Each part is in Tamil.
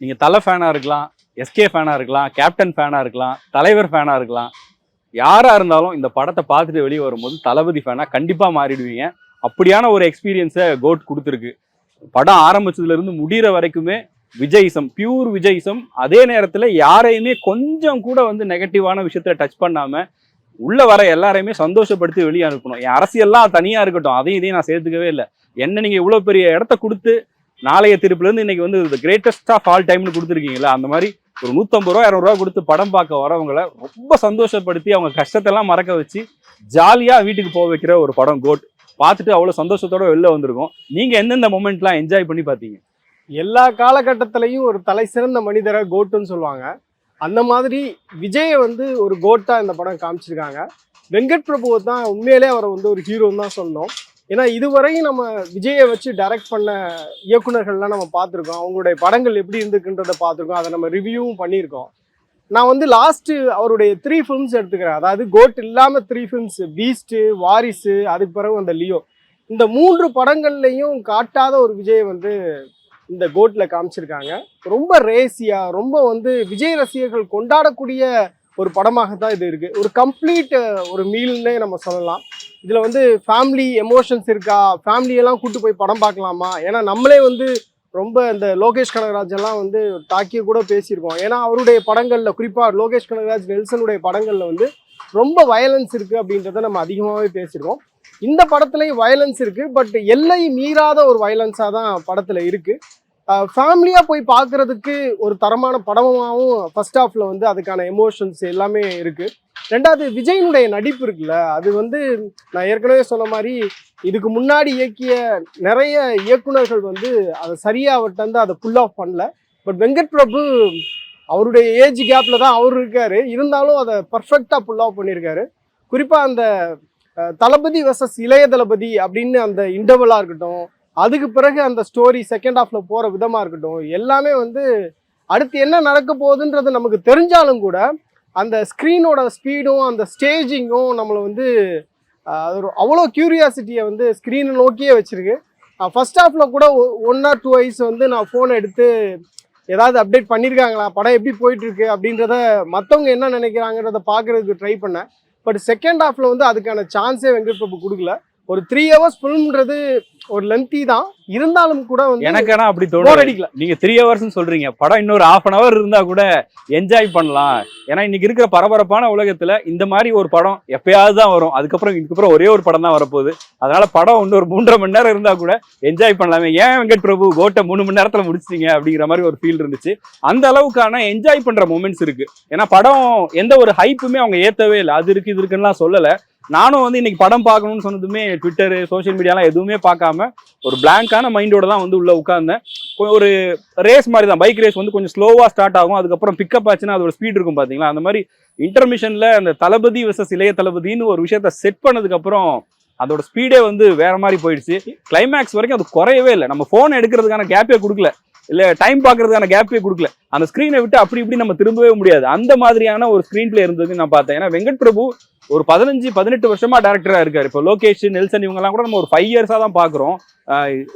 நீங்கள் தலை ஃபேனாக இருக்கலாம் எஸ்கே ஃபேனாக இருக்கலாம் கேப்டன் ஃபேனாக இருக்கலாம் தலைவர் ஃபேனாக இருக்கலாம் யாராக இருந்தாலும் இந்த படத்தை பார்த்துட்டு வெளியே வரும்போது தளபதி ஃபேனாக கண்டிப்பாக மாறிடுவீங்க. அப்படியான ஒரு எக்ஸ்பீரியன்ஸை கோட் கொடுத்துருக்கு. படம் ஆரம்பிச்சதுலேருந்து முடிகிற வரைக்குமே விஜயிசம் பியூர் விஜயிசம். அதே நேரத்தில் யாரையுமே கொஞ்சம் கூட வந்து நெகட்டிவான விஷயத்த டச் பண்ணாமல் உள்ளே வர எல்லாரையுமே சந்தோஷப்படுத்தி வெளியே அனுப்பணும். என் அரசியல்லாம் தனியாக இருக்கட்டும். அதையும் இதையும் நான் சேர்த்துக்கவே இல்லை. என்ன நீங்கள் இவ்வளோ பெரிய இடத்த கொடுத்து நாளைய திருப்பிலேருந்து இன்னைக்கு வந்து இந்த கிரேட்டஸ்ட் ஆஃப் ஆல் டைம்னு கொடுத்துருக்கீங்களா அந்த மாதிரி ஒரு நூற்றம்பது ரூபா இரநூறுவா கொடுத்து படம் பார்க்க வரவங்களை ரொம்ப சந்தோஷப்படுத்தி அவங்க கஷ்டத்தெல்லாம் மறக்க வச்சு ஜாலியாக வீட்டுக்கு போக வைக்கிற ஒரு படம் கோட் பார்த்துட்டு அவ்வளோ சந்தோஷத்தோட வெளில வந்திருக்கோம். நீங்கள் எந்தெந்த மூமெண்ட்லாம் என்ஜாய் பண்ணி பார்த்தீங்க? எல்லா காலகட்டத்திலையும் ஒரு தலை சிறந்த மனிதரை கோட்டுன்னு சொல்லுவாங்க. அந்த மாதிரி விஜயை வந்து ஒரு கோட்டாக இந்த படம் காமிச்சிருக்காங்க. வெங்கட் பிரபுவை தான் உண்மையிலே அவரை வந்து ஒரு ஹீரோன்னு தான் சொன்னோம் ஏன்னா இதுவரையும் நம்ம விஜயை வச்சு டைரக்ட் பண்ண இயக்குனர்கள்லாம் நம்ம பார்த்துருக்கோம். அவங்களுடைய படங்கள் எப்படி இருந்துக்குன்றதை பார்த்துருக்கோம். அதை நம்ம ரிவ்யூவும் பண்ணியிருக்கோம். நான் வந்து லாஸ்ட்டு அவருடைய த்ரீ ஃபிலிம்ஸ் எடுத்துக்கிறேன். அதாவது கோட் இல்லாமல் த்ரீ ஃபிலிம்ஸ் பீஸ்ட்டு வாரிசு அதுக்கு பிறகு அந்த லியோ. இந்த மூன்று படங்கள்லையும் காட்டாத ஒரு விஜயை வந்து இந்த கோட்டில் காமிச்சிருக்காங்க. ரொம்ப ரேசியாக ரொம்ப வந்து விஜய் ரசிகர்கள் கொண்டாடக்கூடிய ஒரு படமாக தான் இது இருக்குது ஒரு கம்ப்ளீட் ஒரு மீல்னே நம்ம சொல்லலாம். இதில் வந்து ஃபேமிலி எமோஷன்ஸ் இருக்கா? ஃபேமிலியெல்லாம் கூட்டு போய் படம் பார்க்கலாமா? ஏன்னா நம்மளே வந்து ரொம்ப இந்த லோகேஷ் கனகராஜ் எல்லாம் வந்து தாக்கி கூட பேசியிருக்கோம். ஏன்னா அவருடைய படங்களில் குறிப்பாக லோகேஷ் கனகராஜ் நெல்சனுடைய படங்களில் வந்து ரொம்ப வயலன்ஸ் இருக்குது அப்படின்றத நம்ம அதிகமாகவே பேசியிருக்கோம். இந்த படத்துலையும் வயலன்ஸ் இருக்குது பட் எல்லை மீறாத ஒரு வயலன்ஸாக தான் படத்தில் இருக்குது ஃபேமிலியாக போய் பார்க்குறதுக்கு ஒரு தரமான படமாகவும் ஃபர்ஸ்ட் ஹாஃப்ல வந்து அதுக்கான எமோஷன்ஸ் எல்லாமே இருக்குது ரெண்டாவது விஜயனுடைய நடிப்பு இருக்குல்ல அது வந்து நான் ஏற்கனவே சொன்ன மாதிரி இதுக்கு முன்னாடி இயக்கிய நிறைய இயக்குனர்கள் வந்து அதை சரியாக அவர்கிட்ட வந்து அதை ஃபுல் ஆஃப் பண்ணல. பட் வெங்கட் பிரபு அவருடைய ஏஜ் கேப்பில் தான் அவர் இருக்கார். இருந்தாலும் அதை பர்ஃபெக்டாக ஃபுல் ஆஃப் பண்ணியிருக்காரு. குறிப்பாக அந்த தளபதி வர்சஸ் இளைய தளபதி அப்படின்னு அந்த இன்டர்வலாக இருக்கட்டும் அதுக்கு பிறகு அந்த ஸ்டோரி செகண்ட் ஹாஃப்ல போகிற விதமாக இருக்கட்டும் எல்லாமே வந்து அடுத்து என்ன நடக்க போகுதுன்றது நமக்கு தெரிஞ்சாலும் கூட அந்த ஸ்க்ரீனோட ஸ்பீடும் அந்த ஸ்டேஜிங்கும் நம்மளை வந்து அது ஒரு அவ்வளோ கியூரியாசிட்டியை வந்து ஸ்க்ரீனை நோக்கியே வச்சுருக்கு. ஃபர்ஸ்ட் ஹாஃபில் கூட ஒன் ஆர் டூ ஐஸ் வந்து நான் ஃபோன் எடுத்து ஏதாவது அப்டேட் பண்ணியிருக்காங்களா படம் எப்படி போயிட்டுருக்கு? அப்படின்றத மற்றவங்க என்ன நினைக்கிறாங்கிறத பார்க்கறதுக்கு ட்ரை பண்ணேன். பட் செகண்ட் ஹாஃபில் வந்து அதுக்கான சான்ஸே வெங்கட் பிரபு கொடுக்கல. ஒரு த்ரீ ஹவர்ஸ் ஃபிலிம்ன்றது ஒரு லென்த்தி தான். இருந்தாலும் கூட வந்து எனக்கு ஆனா அப்படி தோணும் அடிக்கல. நீங்க த்ரீ ஹவர்ஸ்னு சொல்றீங்க. படம் இன்னொரு ஹாஃப் அன் ஹவர் இருந்தா கூட என்ஜாய் பண்ணலாம். ஏன்னா இன்னைக்கு இருக்கிற பரபரப்பான உலகத்துல இந்த மாதிரி ஒரு படம் எப்பயாவது தான் வரும். அதுக்கப்புறம் இதுக்கப்புறம் ஒரே ஒரு படம் தான் வரப்போகுது. அதனால படம் இன்னொரு மூன்றரை மணி நேரம் இருந்தா கூட என்ஜாய் பண்ணலாமே. ஏன் வெங்கட் பிரபு கோட்டை மூணு மணி நேரத்துல முடிச்சிட்டீங்க அப்படிங்கிற மாதிரி ஒரு ஃபீல் இருந்துச்சு. அந்த அளவுக்கான என்ஜாய் பண்ற மூமெண்ட்ஸ் இருக்கு. ஏன்னா படம் எந்த ஒரு ஹைப்புமே அவங்க ஏத்தவே இல்லை. அது இருக்கு இது இருக்குன்னுலாம் சொல்லல. நானும் வந்து இன்னைக்கு படம் பார்க்கணும்னு சொன்னதுமே ட்விட்டர் சோஷியல் மீடியாலாம் எதுவுமே பார்க்காம ஒரு பிளாங்கான மைண்டோட தான் வந்து உள்ளே உட்காந்தேன் ஒரு ரேஸ் மாதிரி தான் பைக் ரேஸ் வந்து கொஞ்சம் ஸ்லோவாக ஸ்டார்ட் ஆகும். அதுக்கப்புறம் பிக்கப் ஆச்சுன்னா அதோட ஸ்பீட் இருக்கும் பார்த்தீங்களா அந்த மாதிரி இன்டர்மிஷனில் அந்த தளபதி விசஸ் இளைய தளபதின்னு ஒரு விஷயத்த செட் பண்ணதுக்கப்புறம் அதோட ஸ்பீடே வந்து வேற மாதிரி போயிடுச்சு. கிளைமேக்ஸ் வரைக்கும் அது குறையவே இல்லை. நம்ம ஃபோன் எடுக்கிறதுக்கான கேப்பே கொடுக்கல. இல்ல டைம் பார்க்கறதுக்கான கேப்பே கொடுக்கல. அந்த ஸ்க்ரீனை விட்டு அப்படி இப்படி நம்ம திரும்பவே முடியாது. அந்த மாதிரியான ஒரு ஸ்க்ரீன் பிளே இருந்ததுன்னு நான் பார்த்தேன். ஏன்னா வெங்கட் பிரபு ஒரு பதினஞ்சு பதினெட்டு வருஷமா டேரக்டரா இருக்காரு. இப்போ லோகேஷ் நெல்சன் இவங்கெல்லாம் கூட நம்ம ஒரு ஃபைவ் இயர்ஸா தான் பாக்குறோம்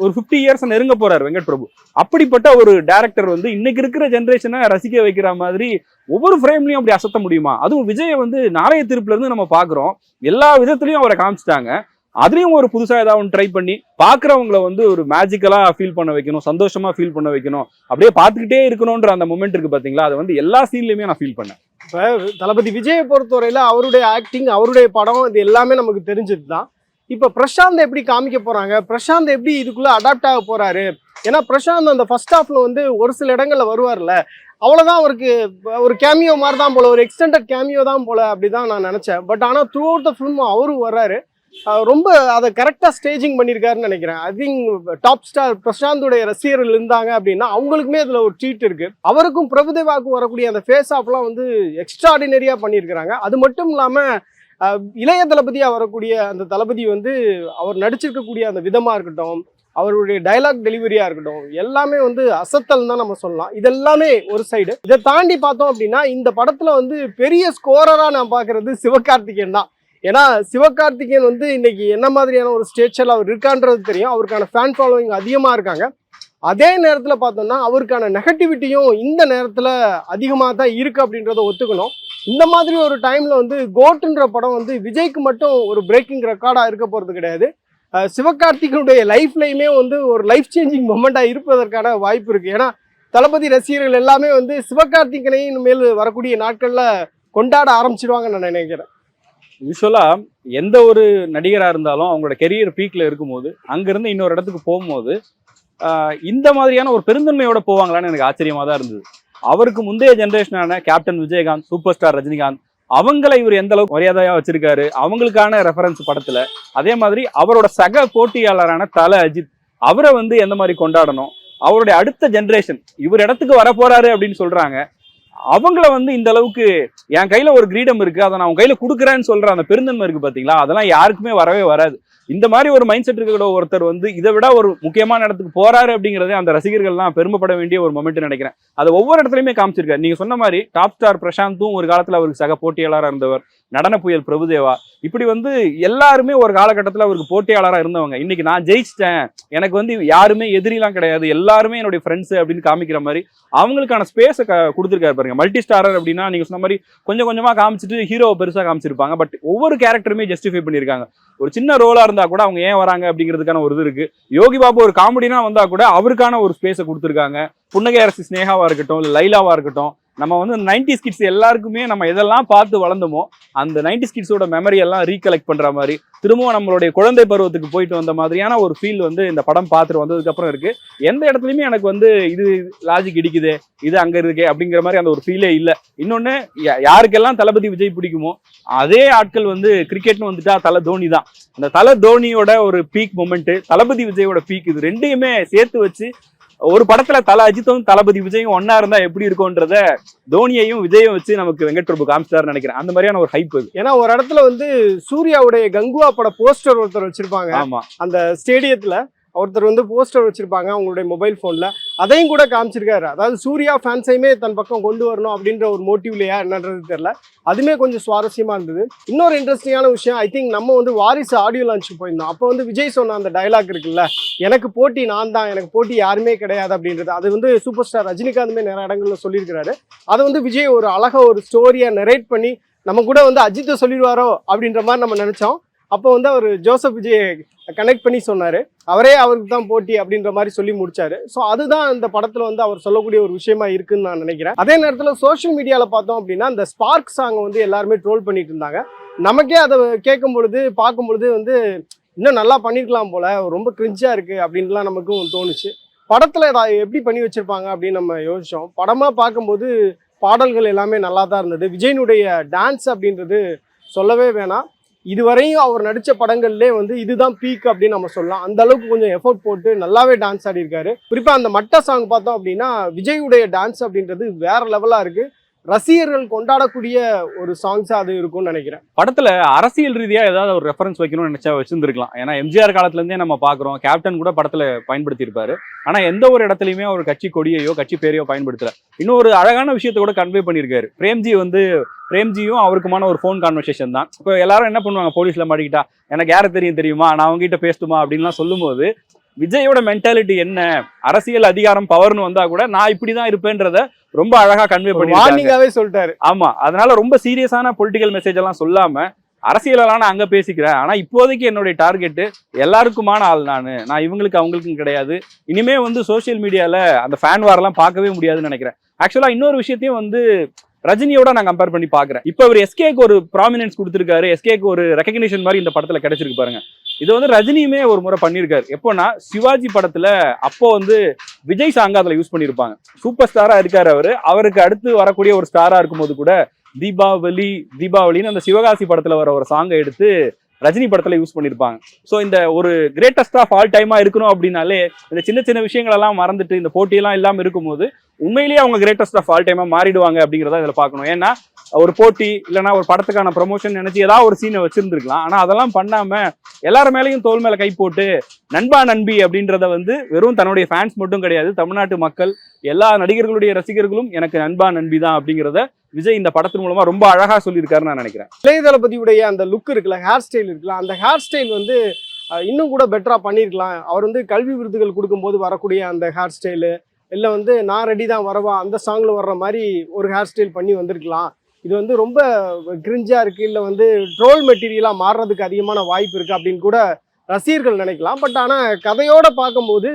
ஒரு ஃபிஃப்டி இயர்ஸ் நெருங்க போறாரு வெங்கட் பிரபு அப்படிப்பட்ட ஒரு டேரக்டர் வந்து இன்னைக்கு இருக்கிற ஜென்ரேஷனை ரசிக்க வைக்கிற மாதிரி ஒவ்வொரு ஃப்ரேம்லயும் அப்படி அசத்த முடியுமா? அதுவும் விஜயை வந்து நாளைய திருப்புல இருந்து நம்ம பாக்குறோம் எல்லா விதத்துலயும் அவரை காமிச்சிட்டாங்க. அதுலேயும் ஒரு புதுசாக ஏதாவது ஒன்று ட்ரை பண்ணி பார்க்குறவங்கள வந்து ஒரு மேஜிக்கலாக ஃபீல் பண்ண வைக்கணும் சந்தோஷமாக ஃபீல் பண்ண வைக்கணும். அப்படியே பார்த்துக்கிட்டே இருக்கணும்ன்ற அந்த மூமெண்ட் இருக்குது பார்த்தீங்களா அதை வந்து எல்லா சீன்லயுமே நான் ஃபீல் பண்ணேன். இப்போ தளபதி விஜயை பொறுத்தவரையில் அவருடைய ஆக்டிங் அவருடைய படம் இது எல்லாமே நமக்கு தெரிஞ்சது தான் இப்போ பிரசாந்த் எப்படி காமிக்க போகிறாங்க பிரசாந்த் எப்படி இதுக்குள்ளே அடாப்ட் ஆக போகிறாரு ஏன்னா பிரசாந்த் அந்த ஃபர்ஸ்ட் ஹாஃபில் வந்து ஒரு சில இடங்களில் வருவார்ல. அவ்வளோதான் அவருக்கு ஒரு கேமியோ மாதிரி தான் போல ஒரு எக்ஸ்டெண்டட் கேமியோ தான் போல அப்படிதான் நான் நினச்சேன். பட் ஆனால் த்ரூ அவுட் த ஃபிலிம் அவரும் வர்றாரு. ரொம்ப அதை கரெக்டாக ஸ்டேஜிங் பண்ணியிருக்காருன்னு நினைக்கிறேன். ஐ திங்க் டாப் ஸ்டார் பிரசாந்துடைய ரசிகர்கள் இருந்தாங்க அப்படின்னா அவங்களுக்குமே அதில் ஒரு ட்ரீட் இருக்குது அவருக்கும் பிரபுதேவாவுக்கும் வரக்கூடிய அந்த ஃபேஸ் ஆஃப்லாம் வந்து எக்ஸ்ட்ராடினரியாக பண்ணியிருக்கிறாங்க. அது மட்டும் இல்லாமல் இளைய தளபதியாக வரக்கூடிய அந்த தளபதி வந்து அவர் நடிச்சிருக்கக்கூடிய அந்த விதமாக இருக்கட்டும் அவருடைய டைலாக் டெலிவரியாக இருக்கட்டும் எல்லாமே வந்து அசத்தல் தான் நம்ம சொல்லலாம். இதெல்லாமே ஒரு சைடு இதை தாண்டி பார்த்தோம் அப்படின்னா இந்த படத்தில் வந்து பெரிய ஸ்கோரராக நான் பார்க்குறது சிவகார்த்திகேயன் தான். ஏன்னா சிவகார்த்திகேயன் வந்து இன்னைக்கு என்ன மாதிரியான ஒரு ஸ்டேச்சரில் அவர் இருக்கான்றது தெரியும். அவருக்கான ஃபேன் ஃபாலோவிங் அதிகமாக இருக்காங்க. அதே நேரத்தில் பார்த்தோம்னா அவருக்கான நெகட்டிவிட்டியும் இந்த நேரத்தில் அதிகமாக தான் இருக்குது அப்படின்றத ஒத்துக்கணும். இந்த மாதிரி ஒரு டைமில் வந்து கோட்டுன்ற படம் வந்து விஜய்க்கு மட்டும் ஒரு பிரேக்கிங் ரெக்கார்டாக இருக்க போகிறது கிடையாது. சிவகார்த்திகனுடைய லைஃப்லையுமே வந்து ஒரு லைஃப் சேஞ்சிங் மொமெண்ட்டாக இருப்பதற்கான வாய்ப்பு இருக்குது ஏன்னா தளபதி ரசிகர்கள் எல்லாமே வந்து சிவகார்த்திகனையும் இனிமேல் வரக்கூடிய நாட்களில் கொண்டாட ஆரம்பிச்சிடுவாங்கன்னு நான் நினைக்கிறேன். யூஸ்வலாக எந்த ஒரு நடிகராக இருந்தாலும் அவங்களோட கெரியர் பீக்கில் இருக்கும்போது அங்கேருந்து இன்னொரு இடத்துக்கு போகும்போது இந்த மாதிரியான ஒரு பெருந்தன்மையோட போவாங்களான்னு எனக்கு ஆச்சரியமாக தான் இருந்தது. அவருக்கு முந்தைய ஜென்ரேஷனான captain Vijayakanth super star Rajinikanth அவங்கள இவர் எந்த அளவுக்கு மரியாதையாக வச்சிருக்காரு அவங்களுக்கான ரெஃபரன்ஸ் படத்தில் அதே மாதிரி அவரோட சக போட்டியாளரான தல அஜித் அவரை வந்து எந்த மாதிரி கொண்டாடணும் அவருடைய அடுத்த ஜென்ரேஷன் இவர் இடத்துக்கு வர போறாரு அப்படின்னு சொல்றாங்க. அவங்கள வந்து இந்த அளவுக்கு என் கையில ஒரு கிரீடம் இருக்கு அதை நான் உன் கையில கொடுக்குறேன்னு சொல்ற அந்த பெருந்தன்மை இருக்கு பாத்தீங்களா? அதெல்லாம் யாருக்குமே வரவே வராது. இந்த மாதிரி ஒரு மைண்ட் செட் இருக்கிற ஒருத்தர் வந்து இதை விட ஒரு முக்கியமான இடத்துக்கு போறாரு அப்படிங்கறதே அந்த ரசிகர்கள்லாம் பெருமைப்பட வேண்டிய ஒரு மொமெண்ட் நினைக்கிறேன். அது ஒவ்வொரு இடத்துலயுமே காமிச்சிருக்காரு. நீங்க சொன்ன மாதிரி டாப் ஸ்டார் பிரசாந்தும் ஒரு காலத்துல அவருக்கு சக போட்டியாளராக இருந்தவர். நடன புயல் பிரபுதேவா. இப்படி வந்து எல்லாருமே ஒரு காலகட்டத்தில் அவருக்கு போட்டியாளராக இருந்தவங்க. இன்னைக்கு நான் ஜெயிச்சிட்டேன். எனக்கு வந்து யாருமே எதிரிலாம் கிடையாது. எல்லாருமே என்னுடைய ஃப்ரெண்ட்ஸ் அப்படின்னு காமிக்கிற மாதிரி அவங்களுக்கான ஸ்பேஸை க கொடுத்துருக்காரு பாருங்க. மல்டி ஸ்டாரர் அப்படின்னா நீங்கள் சொன்ன மாதிரி கொஞ்சம் கொஞ்சமாக காமிச்சிட்டு ஹீரோவை பெருசாக காமிச்சிருப்பாங்க. பட் ஒவ்வொரு கேரக்டருமே ஜஸ்டிஃபை பண்ணியிருக்காங்க ஒரு சின்ன ரோலாக இருந்தால் கூட அவங்க ஏன் வராங்க அப்படிங்கிறதுக்கான ஒரு இது இருக்குது யோகி பாபு ஒரு காமெடினா வந்தால் கூட அவருக்கான ஒரு ஸ்பேஸை கொடுத்துருக்காங்க. புன்னகை அரசு ஸ்னேகாவாக இருக்கட்டும் இல்லை லைலாவாக இருக்கட்டும். நம்ம வந்து நைன்டி கிட்ஸ் எல்லாருக்குமே நம்ம எதெல்லாம் பார்த்து வளர்ந்தோமோ அந்த நைன்டி கிட்ஸோட மெமரி எல்லாம் ரீகலெக்ட் பண்ணுற மாதிரி திரும்பவும் நம்மளுடைய குழந்தை பருவத்துக்கு போயிட்டு வந்த மாதிரியான ஒரு ஃபீல் வந்து இந்த படம் பார்த்துட்டு வந்ததுக்கப்புறம் இருக்குது எந்த இடத்துலையுமே எனக்கு வந்து இது லாஜிக் இடிக்குது இது அங்கே இருக்கே அப்படிங்கிற மாதிரி அந்த ஒரு ஃபீலே இல்லை. இன்னொன்று யா- யாருக்கெல்லாம் தளபதி விஜய் பிடிக்குமோ அதே ஆட்கள் வந்து கிரிக்கெட்னு வந்துட்டா தலை தோனி தான். அந்த தலை தோனியோட ஒரு பீக் மூமெண்ட்டு தளபதி விஜயோட பீக் இது ரெண்டையுமே சேர்த்து வச்சு ஒரு படத்துல தல அஜித்தும் தளபதி விஜயும் ஒன்னா இருந்தா எப்படி இருக்கும்ன்றத தோனியையும் விஜயும் வச்சு நமக்கு வெங்கட் பிரபு காமிச்சிட்டாருன்னு நினைக்கிறேன். அந்த மாதிரியான ஒரு ஹைப் ஏன்னா ஒரு இடத்துல வந்து சூர்யாவுடைய கங்குவா பட போஸ்டர் ஒருத்தர் வச்சிருப்பாங்க. ஆமா. அந்த ஸ்டேடியத்துல ஒருத்தர் வந்து போஸ்டர் வச்சிருப்பாங்க அவங்களுடைய மொபைல் ஃபோன்ல அதையும் கூட காமிச்சிருக்காரு. அதாவது சூர்யா ஃபேன்ஸையுமே தன் பக்கம் கொண்டு வரணும் அப்படின்ற ஒரு மோட்டிவ்லையா என்னன்றது தெரில அதுமே கொஞ்சம் சுவாரஸ்யமாக இருந்தது. இன்னொரு இன்ட்ரெஸ்டிங்கான விஷயம் ஐ திங்க் நம்ம வந்து வாரிசு ஆடியோ லான்ச்சுக்கு போயிருந்தோம். அப்போ வந்து விஜய் சொன்ன அந்த டயலாக் இருக்குல்ல எனக்கு போட்டி நான் தான் எனக்கு போட்டி யாருமே கிடையாது அப்படின்றது. அது வந்து சூப்பர் ஸ்டார் ரஜினிகாந்துமே நிறைய இடங்களில் சொல்லியிருக்கிறாரு. அதை வந்து விஜய் ஒரு அழகாக ஒரு ஸ்டோரியை நரேட் பண்ணி நம்ம கூட வந்து அஜித்தை சொல்லிடுவாரோ அப்படின்ற மாதிரி நம்ம நினச்சோம். அப்போ வந்து அவர் ஜோசப் விஜய் கனெக்ட் பண்ணி சொன்னார். அவரே அவருக்கு தான் போட்டி அப்படின்ற மாதிரி சொல்லி முடிச்சாரு. ஸோ அதுதான் அந்த படத்தில் வந்து அவர் சொல்லக்கூடிய ஒரு விஷயமா இருக்குன்னு நான் நினைக்கிறேன். அதே நேரத்தில் சோஷியல் மீடியாவில் பார்த்தோம் அப்படின்னா இந்த ஸ்பார்க் சாங் வந்து எல்லாருமே ட்ரோல் பண்ணிட்டு இருந்தாங்க. நமக்கே அதை கேட்கும் பொழுது பார்க்கும் பொழுது வந்து இன்னும் நல்லா பண்ணிருக்கலாம் போல ரொம்ப கிரிஞ்சாக இருக்கு அப்படின்லாம் நமக்கும் தோணுச்சு. படத்தில் எப்படி பண்ணி வச்சுருப்பாங்க அப்படின்னு நம்ம யோசித்தோம் படமாக பார்க்கும்போது பாடல்கள் எல்லாமே நல்லா தான் இருந்தது. விஜயனுடைய டான்ஸ் அப்படின்றது சொல்லவே வேணாம். இதுவரையும் அவர் நடித்த படங்கள்லேயே வந்து இதுதான் பீக் அப்படின்னு நம்ம சொல்லலாம். அந்த அளவுக்கு கொஞ்சம் எஃபோர்ட் போட்டு நல்லாவே டான்ஸ் ஆடி குறிப்பாக அந்த மட்ட சாங் பார்த்தோம் அப்படின்னா விஜயுடைய டான்ஸ் அப்படின்றது வேற லெவலாக இருக்குது ரசிகர்கள் கொண்டாடக்கூடிய ஒரு சாங்ஸா அது இருக்கும்னு நினைக்கிறேன். படத்துல அரசியல் ரீதியா ஏதாவது ஒரு ரெஃபரன்ஸ் வைக்கணும்னு நினைச்சா வச்சிருந்துருக்கலாம். ஏன்னா எம்ஜிஆர் காலத்துல இருந்தே நம்ம பாக்குறோம் கேப்டன் கூட படத்துல பயன்படுத்தி இருப்பாரு ஆனா எந்த ஒரு இடத்துலயுமே ஒரு கட்சி கொடியையோ கட்சி பேரையோ பயன்படுத்தல. இன்னொரு அழகான விஷயத்தை கூட கன்வே பண்ணியிருக்காரு. பிரேம்ஜி வந்து பிரேம்ஜியும் அவருக்குமான ஒரு ஃபோன் கான்வர்சேஷன் தான். இப்போ எல்லாரும் என்ன பண்ணுவாங்க? போலீஸ்ல மாட்டிக்கிட்டா எனக்கு யாரை தெரியும் தெரியுமா? நான் அவங்ககிட்ட பேசுமா அப்படின்லாம் சொல்லும்போது விஜயோட மென்டாலிட்டி என்ன? அரசியல் அதிகாரம் பவர்னு வந்தா கூட நான் இப்படிதான் இருப்பேன்றத ரொம்ப அழகா கன்வே பண்ணி சொல்லிட்டாரு. ஆமா அதனால ரொம்ப சீரியஸான பொலிட்டிக்கல் மெசேஜ் எல்லாம் சொல்லாம அரசியலெல்லாம் நான் அங்க பேசிக்கிறேன். ஆனா இப்போதைக்கு என்னுடைய டார்கெட் எல்லாருக்குமான ஆள் நானு. நான் இவங்களுக்கு அவங்களுக்கும் கிடையாது. இனிமே வந்து சோஷியல் மீடியால அந்த ஃபேன் வாரெல்லாம் பார்க்கவே முடியாதுன்னு நினைக்கிறேன். ஆக்சுவலா இன்னொரு விஷயத்தையும் வந்து ரஜினியோட நான் கம்பேர் பண்ணி பாக்குறேன் இப்போ இவர் எஸ்கேக்கு ஒரு ப்ராமினன்ஸ் கொடுத்துருக்காரு. எஸ்கேக்கு ஒரு ரெகக்னிஷன் மாதிரி இந்த படத்துல கிடைச்சிருக்கு பாருங்க. இது வந்து ரஜினியுமே ஒரு முறை பண்ணியிருக்காரு. எப்போனா சிவாஜி படத்துல அப்போ வந்து விஜய் சாங்க அதில் யூஸ் பண்ணியிருப்பாங்க. சூப்பர் ஸ்டாரா இருக்காரு அவரு. அவருக்கு அடுத்து வரக்கூடிய ஒரு ஸ்டாரா இருக்கும்போது கூட தீபாவளி தீபாவளின்னு அந்த சிவகாசி படத்துல வர ஒரு சாங்கை எடுத்து ரஜினி படத்துல யூஸ் பண்ணியிருப்பாங்க. ஸோ இந்த ஒரு கிரேட்டஸ்ட் ஆஃப் ஆல் டைமா இருக்கணும் அப்படின்னாலே இந்த சின்ன சின்ன விஷயங்கள் எல்லாம் மறந்துட்டு இந்த போட்டியெல்லாம் இல்லாமல் இருக்கும்போது உண்மையிலேயே அவங்க கிரேட்டஸ்ட் ஆஃப் ஆல் டைமாக மாறிடுவாங்க அப்படிங்கிறத இதில் பார்க்கணும். ஏன்னா ஒரு போட்டி இல்லைன்னா ஒரு படத்துக்கான ப்ரொமோஷன் நினச்சி ஏதாவது ஒரு சீனை வச்சுருந்துருக்கலாம். ஆனால் அதெல்லாம் பண்ணாமல் எல்லார் மேலேயும் தோல் மேலே கை போட்டு நண்பா நண்பி அப்படின்றத வந்து வெறும் தன்னுடைய ஃபேன்ஸ் மட்டும் கிடையாது தமிழ்நாட்டு மக்கள் எல்லா நடிகர்களுடைய ரசிகர்களும் எனக்கு நண்பா நண்பி தான் அப்படிங்கிறத விஜய் இந்த படத்தின் மூலமா ரொம்ப அழகா சொல்லியிருக்காருன்னு நான் நினைக்கிறேன். இளைய தளபதியுடைய அந்த லுக் இருக்குல்ல ஹேர் ஸ்டைல் இருக்குல்ல அந்த ஹேர் ஸ்டைல் வந்து இன்னும் கூட பெட்டராக பண்ணியிருக்கலாம். அவர் வந்து கல்வி விருதுகள் கொடுக்கும்போது வரக்கூடிய அந்த ஹேர் ஸ்டைலு இல்லை வந்து நான் ரெடி தான் வரவா அந்த சாங்கில் வர்ற மாதிரி ஒரு ஹேர் ஸ்டைல் பண்ணி வந்திருக்கலாம். இது வந்து ரொம்ப கிரிஞ்சாக இருக்குது இல்லை வந்து ட்ரோல் மெட்டீரியலாக மாறுறதுக்கு அதிகமான வாய்ப்பு இருக்குது அப்படின்னு கூட ரசிகர்கள் நினைக்கலாம். பட் ஆனால் கதையோடு பார்க்கும்போது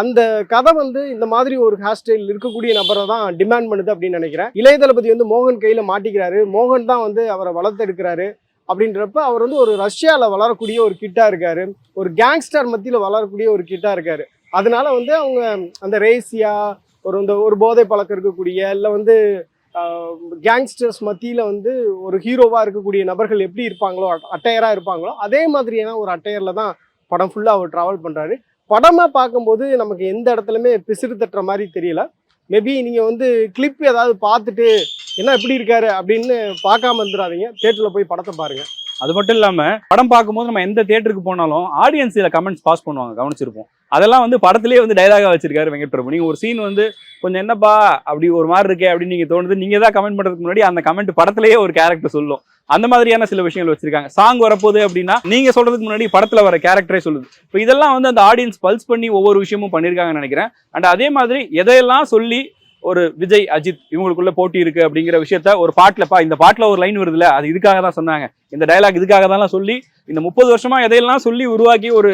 அந்த கதை வந்து இந்த மாதிரி ஒரு ஹேர் ஸ்டைல் இருக்கக்கூடிய நபரை தான் டிமாண்ட் பண்ணுது அப்படின்னு நினைக்கிறேன். இளைய தளபதி வந்து மோகன் கையில் மாட்டிக்கிறாரு. மோகன் தான் வந்து அவரை வளர்த்தெடுக்கிறாரு. அப்படின்றப்ப அவர் வந்து ஒரு ரஷ்யாவில் வளரக்கூடிய ஒரு கிட்டாக இருக்கார். ஒரு கேங்ஸ்டர் மத்தியில் வளரக்கூடிய ஒரு கிட்டாக இருக்கார். அதனால வந்து அவங்க அந்த ரேசியா ஒரு இந்த ஒரு போதை பழக்கம் இருக்கக்கூடிய இல்லை வந்து கேங்ஸ்டர்ஸ் மத்தியில் வந்து ஒரு ஹீரோவாக இருக்கக்கூடிய நபர்கள் எப்படி இருப்பாங்களோ அட்டையராக இருப்பாங்களோ அதே மாதிரியான ஒரு அட்டையரில் தான் படம் ஃபுல்லாக அவர் ட்ராவல் பண்ணுறாரு படமாக பார்க்கும்போது நமக்கு எந்த இடத்துலையுமே பிசிறு தட்டுற மாதிரி தெரியல. மேபி நீங்கள் வந்து கிளிப் ஏதாவது பார்த்துட்டு என்ன எப்படி இருக்காரு? அப்படின்னு பார்க்காம இருந்துடாதீங்க தேட்டரில் போய் படத்தை பாருங்கள் அது மட்டும் இல்லாமல் படம் பார்க்கும்போது நம்ம எந்த தேட்டருக்கு போனாலும் ஆடியன்ஸ் இதில் கமெண்ட்ஸ் பாஸ் பண்ணுவாங்க கவனிச்சிருப்போம். அதெல்லாம் வந்து படத்துலேயே வந்து டைலாகாக வச்சிருக்காரு வெங்கட் பிரபு நீங்கள் ஒரு சீன் வந்து கொஞ்சம் என்னப்பா அப்படி ஒரு மாதிரி இருக்கே அப்படின்னு நீங்கள் தோணுது நீங்கள் தான் கமெண்ட் பண்ணுறதுக்கு முன்னாடி அந்த கமெண்ட் படத்திலேயே ஒரு கேரக்டர் சொல்லும். அந்த மாதிரியான சில விஷயங்கள் வச்சிருக்காங்க. சாங் வரப்போகுது அப்படின்னா நீங்க சொல்றதுக்கு முன்னாடி படத்துல வர கேரக்டரே சொல்லுது. இப்போ இதெல்லாம் வந்து அந்த ஆடியன்ஸ் பல்ஸ் பண்ணி ஒவ்வொரு விஷயமும் பண்ணியிருக்காங்கன்னு நினைக்கிறேன். அண்ட் அதே மாதிரி எதையெல்லாம் சொல்லி ஒரு விஜய் அஜித் இவங்களுக்குள்ள போட்டி இருக்கு அப்படிங்கிற விஷயத்த ஒரு பாட்டுலப்பா இந்த பாட்டுல ஒரு லைன் வருதுல அது இதுக்காக தான் சொன்னாங்க. இந்த டயலாக் இதுக்காக தான் சொல்லி இந்த முப்பது வருஷமா எதையெல்லாம் சொல்லி உருவாக்கி ஒரு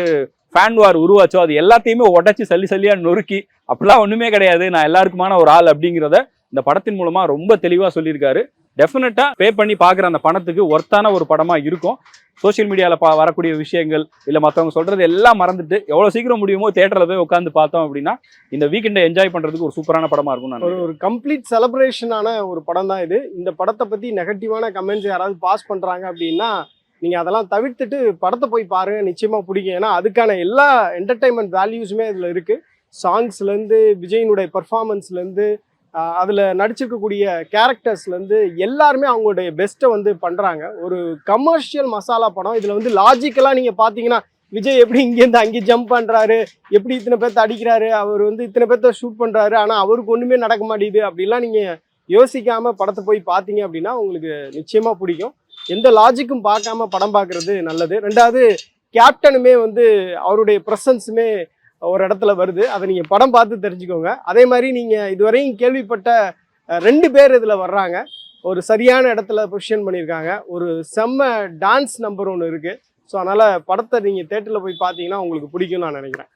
ஃபேன் வார் உருவாச்சோ அது எல்லாத்தையுமே உடைச்சு சல்லி சல்லியா நொறுக்கி அப்படிலாம் ஒண்ணுமே கிடையாது. நான் எல்லாருக்குமான ஒரு ஆள் அப்படிங்கிறத இந்த படத்தின் மூலமா ரொம்ப தெளிவா சொல்லியிருக்காரு. டெஃபினட்டா பே பண்ணி பாக்குற அந்த பணத்துக்கு ஒர்த்தான ஒரு படமா இருக்கும். சோஷியல் மீடியாவில் பா வரக்கூடிய விஷயங்கள் இல்லை மற்றவங்க சொல்றது எல்லாம் மறந்துட்டு எவ்வளோ சீக்கிரம் முடியுமோ தேட்டரில் போய் உட்காந்து பார்த்தோம் அப்படின்னா இந்த வீக்கெண்டை என்ஜாய் பண்றதுக்கு ஒரு சூப்பரான படமா இருக்கும் நான் ஒரு ஒரு கம்ப்ளீட் செலப்ரேஷனான ஒரு படம் தான் இது. இந்த படத்தை பற்றி நெகட்டிவான கமெண்ட்ஸ் யாராவது பாஸ் பண்ணுறாங்க அப்படின்னா நீங்கள் அதெல்லாம் தவிர்த்துட்டு படத்தை போய் பாருங்க நிச்சயமாக பிடிக்கும். ஏன்னா அதுக்கான எல்லா என்டர்டைன்மெண்ட் வேல்யூஸுமே இதில் இருக்குது சாங்ஸ்லேருந்து விஜயினுடைய பர்ஃபார்மன்ஸ்லேருந்து அதில் நடிச்சிருக்கக்கூடிய கேரக்டர்ஸ்லேருந்து எல்லாருமே அவங்களுடைய பெஸ்ட்டை வந்து பண்ணுறாங்க ஒரு கமர்ஷியல் மசாலா படம். இதில் வந்து லாஜிக்கலாக நீங்கள் பார்த்தீங்கன்னா விஜய் எப்படி இங்கேருந்து அங்கே ஜம்ப் பண்ணுறாரு எப்படி இத்தனை பேர்த்த அடிக்கிறாரு? அவர் வந்து இத்தனை பேர்த்த ஷூட் பண்ணுறாரு ஆனால் அவருக்கு ஒன்றுமே நடக்க மாட்டேங்குது. அப்படிலாம் நீங்கள் யோசிக்காமல் படத்தை போய் பார்த்தீங்க அப்படின்னா உங்களுக்கு நிச்சயமாக பிடிக்கும். எந்த லாஜிக்கும் பார்க்காம படம் பார்க்குறது நல்லது. ரெண்டாவது கேப்டனுமே வந்து அவருடைய ப்ரெசன்ஸுமே ஒரு இடத்துல வருது. அதை நீங்கள் படம் பார்த்து தெரிஞ்சுக்கோங்க. அதே மாதிரி நீங்கள் இதுவரையும் கேள்விப்பட்ட ரெண்டு பேர் இதில் வர்றாங்க. ஒரு சரியான இடத்துல பொசிஷன் பண்ணியிருக்காங்க. ஒரு செம்ம டான்ஸ் நம்பர் ஒன்று இருக்குது ஸோ அதனால் படத்தை நீங்கள் தேட்டரில் போய் பார்த்தீங்கன்னா உங்களுக்கு பிடிக்கும்னு நான் நினைக்கிறேன்.